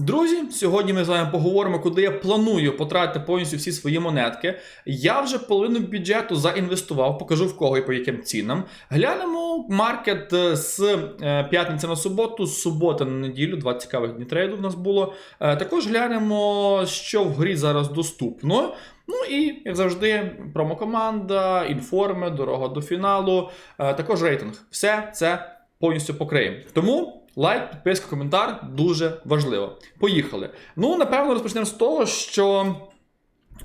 Друзі, сьогодні ми з вами поговоримо, куди я планую потратити повністю всі свої монетки. Я вже половину бюджету заінвестував, покажу в кого і по яким цінам. Глянемо маркет е, з е, п'ятниці на суботу, з суботи на неділю, два цікавих дні трейду в нас було. Е, Також глянемо, що в грі зараз доступно. Ну і, як завжди, промокоманда, інформи, дорога до фіналу, також рейтинг. Все це повністю покриємо. Тому. Лайк, підписка, коментар дуже важливо. Поїхали. Ну, напевно, розпочнемо з того, що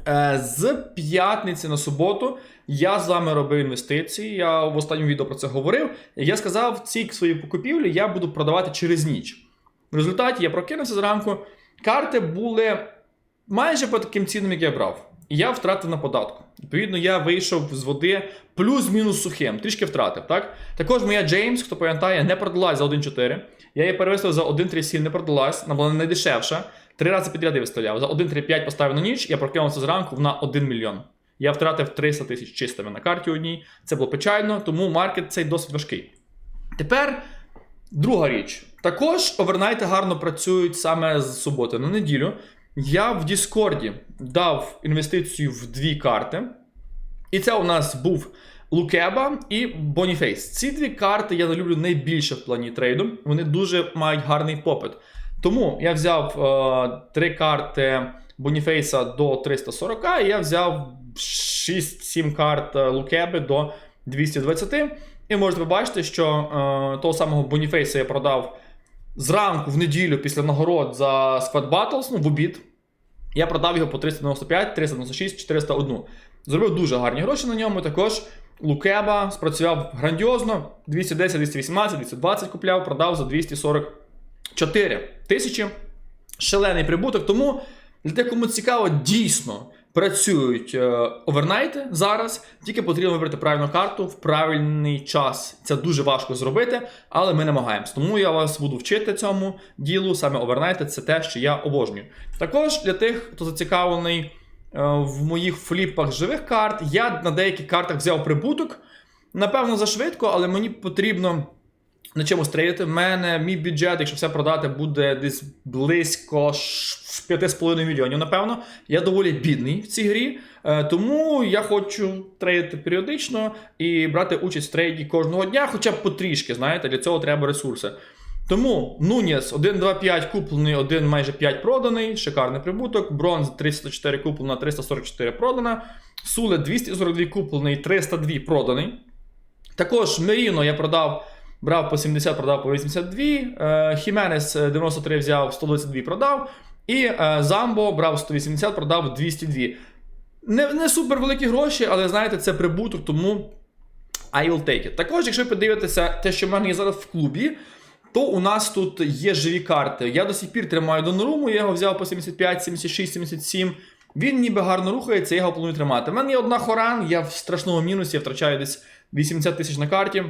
е, з п'ятниці на суботу я з вами робив інвестиції. Я в останньому відео про це говорив. Я сказав, ці свої покупівлі я буду продавати через ніч. В результаті я прокинувся зранку. Карти були майже по таким цінам, як я брав. Я втратив на податку. Відповідно, я вийшов з води плюс-мінус сухим, трішки втратив. Так? Також моя Джеймс, хто пам'ятає, не продалась за 1.4. Я її перевестив за 1.37, не продалась, вона була найдешевша. Три рази підряд я виставляв. За 1.35 поставив на ніч, я прокинувся зранку на 1 мільйон. Я втратив 300 тисяч чистими на карті одній. Це було печально, тому маркет цей досить важкий. Тепер друга річ. Також овернайти гарно працюють саме з суботи на неділю. Я в Діскорді дав інвестицію в дві карти. І це у нас був Лукеба і Боніфейс. Ці дві карти я люблю найбільше в плані трейду. Вони дуже мають гарний попит. Тому я взяв е, три карти Боніфейса до 340, і я взяв 6-7 карт е, Лукеби до 220. І можете побачити, що е, того самого Боніфейса я продав зранку в неділю після нагород за Squad Battles, ну в обід. Я продав його по 395, 396, 401. Зробив дуже гарні гроші на ньому. Також Лукеба спрацював грандіозно. 210, 218, 220 купляв, продав за 244 тисячі. Шалений прибуток. Тому для тих, кому цікаво, дійсно працюють е, овернайти зараз. Тільки потрібно вибрати правильну карту в правильний час. Це дуже важко зробити, але ми намагаємось. Тому я вас буду вчити цьому ділу. Саме овернайти це те, що я обожнюю. Також для тих, хто зацікавлений е, в моїх фліпах живих карт, я на деяких картах взяв прибуток. Напевно, зашвидко, але мені потрібно на чомусь трейдити. В мене мій бюджет, якщо все продати, буде десь близько 5,5 мільйонів. Напевно, я доволі бідний в цій грі. Е, Тому я хочу трейдити періодично і брати участь в трейді кожного дня, хоча б потрішки, знаєте, для цього треба ресурси. Тому Нуніс 1.25 куплений, 1 майже 5 проданий, шикарний прибуток. Бронз 304 куплена, 344 продана. Суле 242 куплений, 302 проданий. Також Меріно я продав, брав по 70, продав по 82. Е, Хіменес е, 93 взяв, 122 продав. І е, Замбо брав 180, продав 202. Не, не супер великі гроші, але знаєте, це прибуток, тому I will take it. Також, якщо ви подивитеся те, що в мене є зараз в клубі, то у нас тут є живі карти. Я до сих пір тримаю Доноруму, я його взяв по 75, 76, 77. Він ніби гарно рухається, я його планую тримати. У мене є одна хоран, я в страшному мінусі, я втрачаю десь 80 тисяч на карті.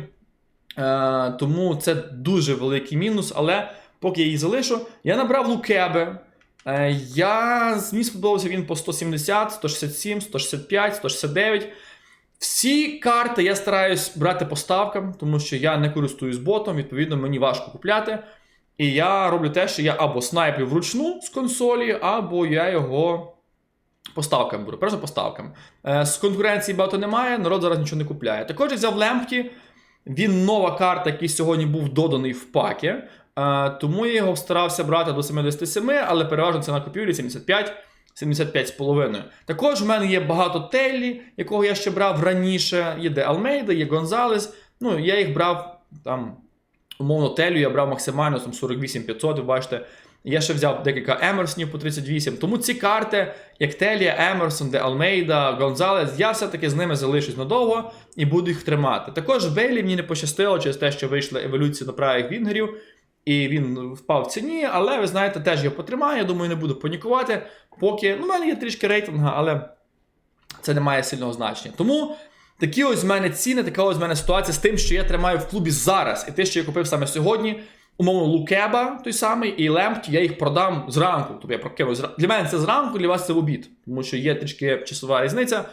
Е, тому це дуже великий мінус, але поки я її залишу, я набрав Лукебе. Е, я мені сподобався він по 170, 167, 165, 169. Всі карти я стараюсь брати по ставкам, тому що я не користуюсь ботом, відповідно, мені важко купляти. І я роблю те, що я або снайплю вручну з консолі, або я його по ставкам беру. Просто по ставкам. Е, З конкуренції багато немає, народ зараз нічого не купляє. Також я взяв Лемпті. Він нова карта, який сьогодні був доданий в пакі. Е, тому я його старався брати до 77, але переважно ціна купівлі 75. 75,5. Також в мене є багато Теллі, якого я ще брав раніше. Є де Алмейда, є Гонзалес. Ну, я їх брав там, умовно, Телю я брав максимально там 48 500, ви бачите. Я ще взяв декілька Емерсонів по 38. Тому ці карти, як Телія, Емерсон, де Алмейда, Гонзалес, я все-таки з ними залишусь надовго і буду їх тримати. Також Бейлі мені не пощастило через те, що вийшла еволюція на правих вінгерів. І він впав в ціні, але ви знаєте, теж його потримаю. Я думаю, не буду панікувати. Поки ну, в мене є трішки рейтинга, але це не має сильного значення. Тому такі ось в мене ціни, така ось в мене ситуація з тим, що я тримаю в клубі зараз. І те, що я купив саме сьогодні, умовно, Лукеба той самий і Лемпті, я їх продам зранку. Тобто я прокину зранку. Для мене це зранку, для вас це в обід, тому що є трішки часова різниця.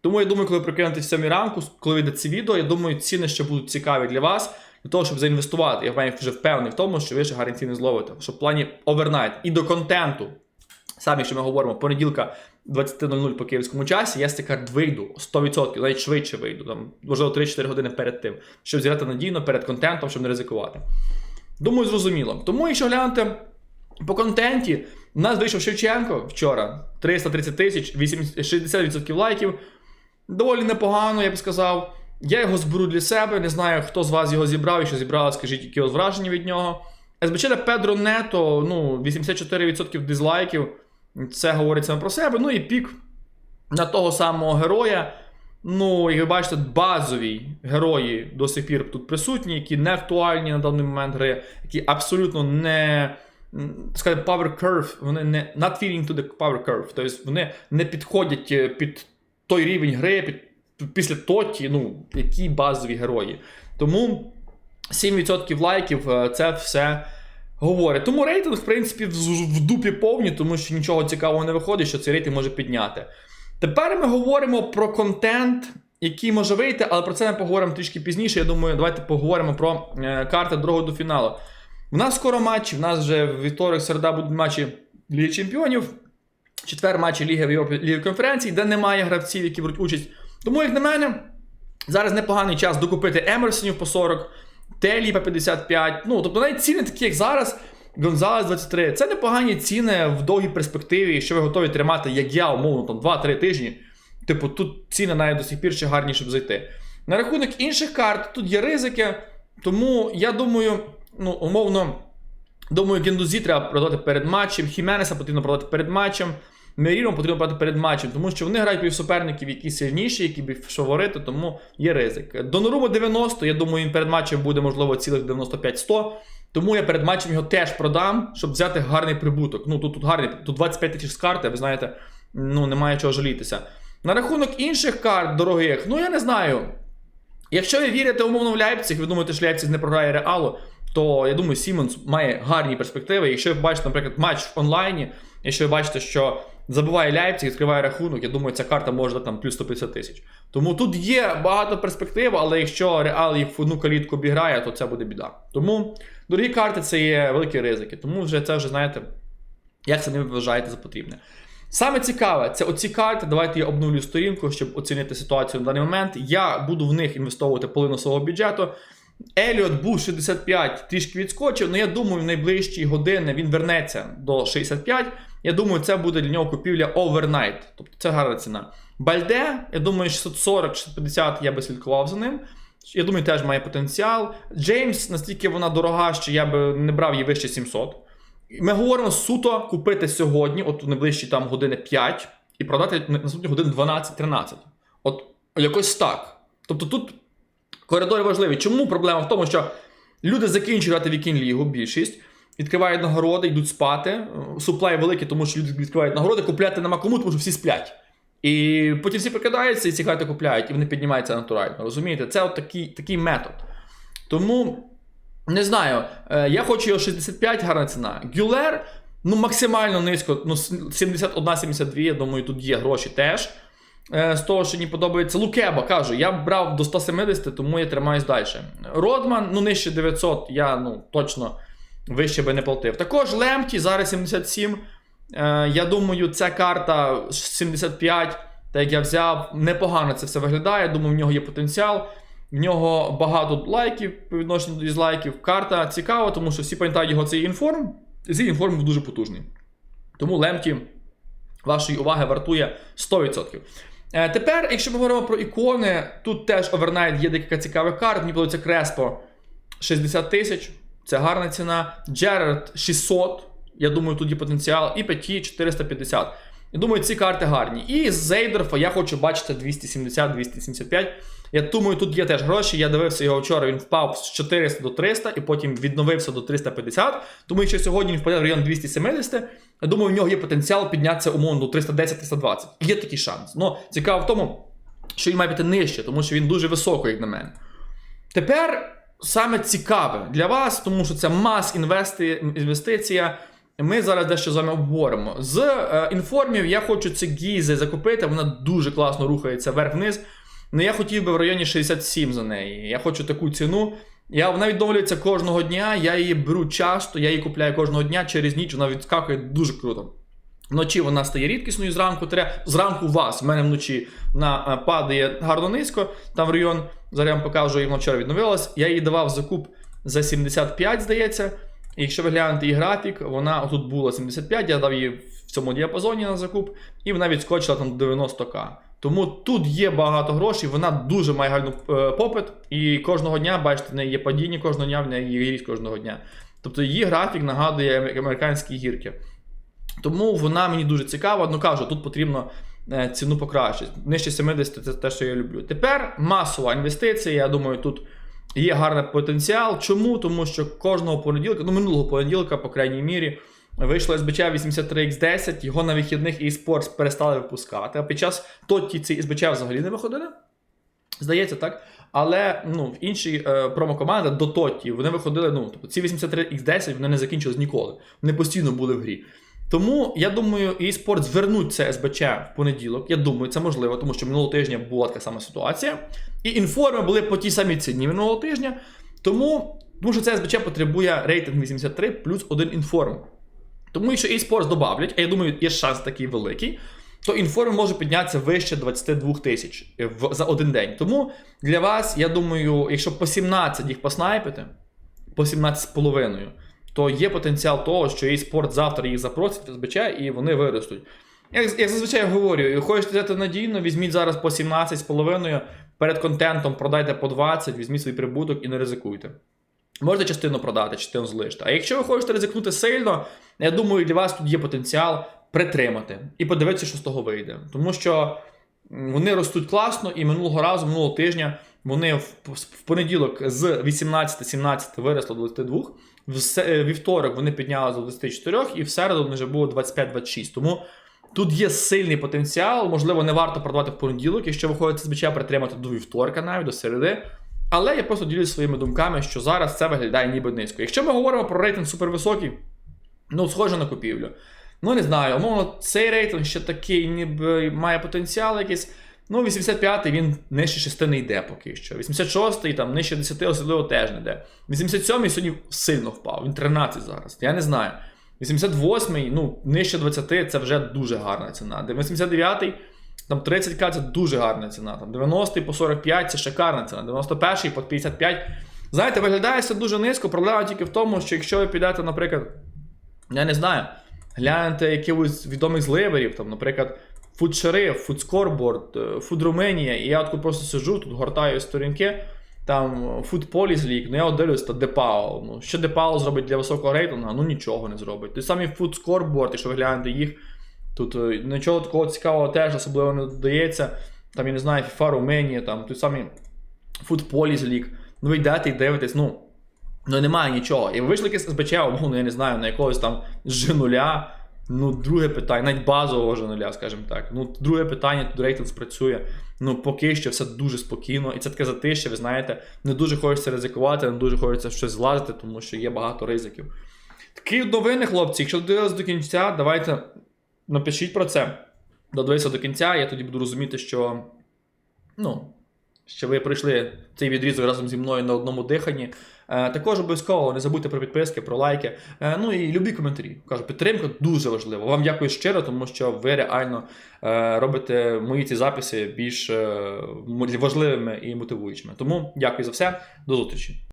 Тому я думаю, коли прокинете в 7 ранку, коли вийде це відео, я думаю, ціни ще будуть цікаві для вас. для того, щоб заінвестувати. Я впевнений- вже впевнений в тому, що ви ще гарні ціни зловите. Що в плані овернайт і до контенту. Саме, якщо ми говоримо понеділка 20.00 по київському часі, я з карт вийду 100%, навіть швидше вийду, там, можливо, 3-4 години перед тим, щоб зіграти надійно перед контентом, щоб не ризикувати. Думаю, зрозуміло. Тому, якщо глянути по контенті, у нас вийшов Шевченко вчора 330 тисяч, 60% лайків. Доволі непогано, я б сказав. Я його зберу для себе. Не знаю, хто з вас його зібрав, якщо зібрали, скажіть, які у враження від нього. СБЧ Педро Нето, ну, 84% дизлайків. Це говорить саме про себе. Ну і пік на того самого героя. Ну, як ви бачите, базові герої до сих пір тут присутні, які не актуальні на даний момент гри, які абсолютно не. Сказати, power curve, вони не not fitting to the power curve. Тобто вони не підходять е, під той рівень гри, під, після тоті, ну, які базові герої. Тому 7% лайків е, це все говорить. Тому рейтинг, в принципі, в дупі повні, тому що нічого цікавого не виходить, що цей рейтинг може підняти. Тепер ми говоримо про контент, який може вийти, але про це ми поговоримо трішки пізніше. Я думаю, давайте поговоримо про е, карти дорогу до фіналу. У нас скоро матчі, в нас вже в вівторок, середа будуть матчі Ліги Чемпіонів, четвер матчі Ліги Європи, Ліги конференцій, де немає гравців, які беруть участь. Тому, як на мене, зараз непоганий час докупити Емерсонів по 40, Телі по 55. Ну, тобто навіть ціни такі, як зараз. Гонзалес 23. Це непогані ціни в довгій перспективі, якщо ви готові тримати, як я, умовно, там 2-3 тижні. Типу, тут ціни навіть до сих пір ще гарні, щоб зайти. На рахунок інших карт, тут є ризики. Тому я думаю, ну, умовно, думаю, Гендузі треба продати перед матчем, Хіменеса потрібно продати перед матчем, Меріном потрібно продати перед матчем, тому що вони грають проти які сильніші, які більш фаворити, тому є ризик. Доноруму 90, я думаю, він перед матчем буде, можливо, цілих 95-100. Тому я перед матчем його теж продам, щоб взяти гарний прибуток. Ну тут, тут гарний, тут 25 тисяч з карти, ви знаєте, ну немає чого жалітися. На рахунок інших карт дорогих, ну я не знаю. Якщо ви вірите умовно в Ляйпциг, ви думаєте, що Ляйпциг не програє Реалу, то я думаю, Сімонс має гарні перспективи. Якщо ви бачите, наприклад, матч в онлайні, якщо ви бачите, що забиває Ляйпциг, відкриває рахунок, я думаю, ця карта може там плюс 150 тисяч. Тому тут є багато перспектив, але якщо Реал їх в одну калітку обіграє, то це буде біда. Тому дорогі карти це є великі ризики. Тому вже це вже знаєте, як самі вважаєте за потрібне. Саме цікаве, це оці карти. Давайте я обновлю сторінку, щоб оцінити ситуацію на даний момент. Я буду в них інвестовувати половину свого бюджету. Еліот був 65, трішки відскочив, але я думаю, в найближчі години він вернеться до 65. Я думаю, це буде для нього купівля овернайт. Тобто це гарна ціна. Бальде, я думаю, 640-650 я би слідкував за ним. Я думаю, теж має потенціал. Джеймс, настільки вона дорога, що я би не брав її вище 700. Ми говоримо суто купити сьогодні, от в найближчі там години 5, і продати наступні години 12-13. От якось так. Тобто тут коридори важливі. Чому проблема в тому, що люди закінчують грати вікінг лігу, більшість, відкривають нагороди, йдуть спати. Суплай великий, тому що люди відкривають нагороди, купляти нема кому, тому що всі сплять. І потім всі прикидаються і ці карти купляють, і вони піднімаються натурально. Розумієте? Це от такий, такий метод. Тому. Не знаю, е, я хочу його 65, гарна ціна. Гюлер, ну максимально низько, ну 71-72, я думаю, тут є гроші теж. Е, З того, що мені подобається. Лукеба, кажу, я брав до 170, тому я тримаюсь далі. Родман, ну нижче 900, я ну точно вище би не платив. Також Лемті, зараз 77. Е, Я думаю, ця карта 75, так як я взяв, непогано це все виглядає. Думаю, в нього є потенціал. В нього багато лайків по відношенню до дизлайків. Карта цікава, тому що всі пам'ятають його цей інформ. Цей інформ був дуже потужний. Тому Лемті вашої уваги вартує 100%. Е, тепер, якщо ми говоримо про ікони, тут теж овернайт є декілька цікавих карт. Мені подобається Креспо 60 тисяч. Це гарна ціна. Джерард 600. Я думаю, є потенціал. І Петі 450. Я думаю, ці карти гарні. І з Зейдорфа я хочу бачити 270-275. Я думаю, тут є теж гроші. Я дивився його вчора, він впав з 400 до 300 і потім відновився до 350. Тому якщо сьогодні він впаде в район 270, я думаю, в нього є потенціал піднятися умовно до 310-320. Є такий шанс. Ну, цікаво в тому, що він має бути нижче, тому що він дуже високий, як на мене. Тепер саме цікаве для вас, тому що це мас інвестиція. Ми зараз дещо з вами обговоримо. З е, інформів я хочу ці гізи закупити, вона дуже класно рухається вверх-вниз. Ну я хотів би в районі 67 за неї. Я хочу таку ціну. Я вона відновлюється кожного дня, я її беру часто, я її купляю кожного дня через ніч, вона відскакує дуже круто. Вночі вона стає рідкісною, зранку треба. Зранку у вас, в мене вночі вона е, падає гарно низько, там в район, зараз я вам покажу, вона вчора відновилась. Я їй давав закуп за 75, здається. І якщо ви глянете її графік, вона тут була 75, я дав її в цьому діапазоні на закуп, і вона відскочила там до 90к. Тому тут є багато грошей, вона дуже має гарний е, попит, і кожного дня, бачите, в неї є падіння кожного дня, в неї є ріст кожного дня. Тобто її графік нагадує американські гірки. Тому вона мені дуже цікава. Ну кажу, тут потрібно ціну покращити. Нижче 70 це те, що я люблю. Тепер масова інвестиція. Я думаю, тут є гарний потенціал. Чому? Тому що кожного понеділка, ну минулого понеділка, по крайній мірі, вийшло СБЧ 83X10, його на вихідних eSports перестали випускати. А під час тоті ці СБЧ взагалі не виходили. Здається, так. Але ну, в інші е, промокоманди до Тоті вони виходили. Ну, тобто ці 83X10 вони не закінчились ніколи. Вони постійно були в грі. Тому я думаю, eSport звернуть це СБЧ в понеділок. Я думаю, це можливо, тому що минулого тижня була така сама ситуація. І інформи були по тій самій ціні минулого тижня. Тому, тому що це СБЧ потребує рейтинг 83 плюс один інформ. Тому якщо eSports добавлять, а я думаю, є шанс такий великий, то інформ може піднятися вище 22 тисяч за один день. Тому для вас, я думаю, якщо по 17 їх поснайпити, по 17 з половиною, то є потенціал того, що eSport завтра їх запросить в і вони виростуть. Як, як зазвичай говорю, хочете взяти надійно, візьміть зараз по 17 з половиною, перед контентом продайте по 20, візьміть свій прибуток і не ризикуйте. Можете частину продати, частину залишити. А якщо ви хочете ризикнути сильно, я думаю, для вас тут є потенціал притримати і подивитися, що з того вийде. Тому що вони ростуть класно, і минулого разу, минулого тижня, вони в понеділок з 18-17 виросли до 22. В е, вівторок вони піднялися до 24, і в середу вони вже було 25-26. Тому тут є сильний потенціал. Можливо, не варто продавати в понеділок, якщо ви хочете звичайно притримати до вівторка, навіть до середи. Але я просто ділюсь своїми думками, що зараз це виглядає ніби низько. Якщо ми говоримо про рейтинг супервисокий, ну, схоже на купівлю. Ну, не знаю, умовно, цей рейтинг ще такий, ніби має потенціал якийсь. Ну, 85-й він нижче 6 не йде поки що. 86-й там нижче 10 особливо теж не йде. 87-й сьогодні сильно впав, він 13 зараз. Я не знаю. 88-й, ну, нижче 20 це вже дуже гарна ціна. 89-й, там 30к це дуже гарна ціна. Там 90-й по 45 це шикарна ціна. 91-й по 55. Знаєте, виглядає все дуже низько. Проблема тільки в тому, що якщо ви підете, наприклад, я не знаю, глянете якихось відомих зливерів, там, наприклад, Food Scoreboard, е, Romania, і я от просто сиджу, тут гортаю сторінки, там Food Police League, ну я от дивлюсь, то Депао. Ну, що Депао зробить для високого рейтингу? Ну нічого не зробить. Той самий Scoreboard, якщо ви глянете їх, тут е, нічого такого цікавого теж особливо не додається. Там, я не знаю, FIFA Romania, там той самий Police League. Ну ви йдете і дивитесь, ну. Ну немає нічого. І ви вийшли якесь СБЧ, умовно, я не знаю, на якогось там G0, ну, друге питання, навіть базового G0, скажімо так. Ну, друге питання, тут рейтинг спрацює. Ну, поки що все дуже спокійно. І це таке затище, ви знаєте, не дуже хочеться ризикувати, не дуже хочеться щось злазити, тому що є багато ризиків. Такі новини, хлопці, якщо дивилися до кінця, давайте напишіть про це. Додивися до кінця, я тоді буду розуміти, що. Ну, що ви пройшли цей відрізок разом зі мною на одному диханні. Е, також обов'язково не забудьте про підписки, про лайки. Е, ну і любі коментарі. Кажу, підтримка дуже важлива. Вам дякую щиро, тому що ви реально е, робите мої ці записи більш важливими і мотивуючими. Тому дякую за все. До зустрічі.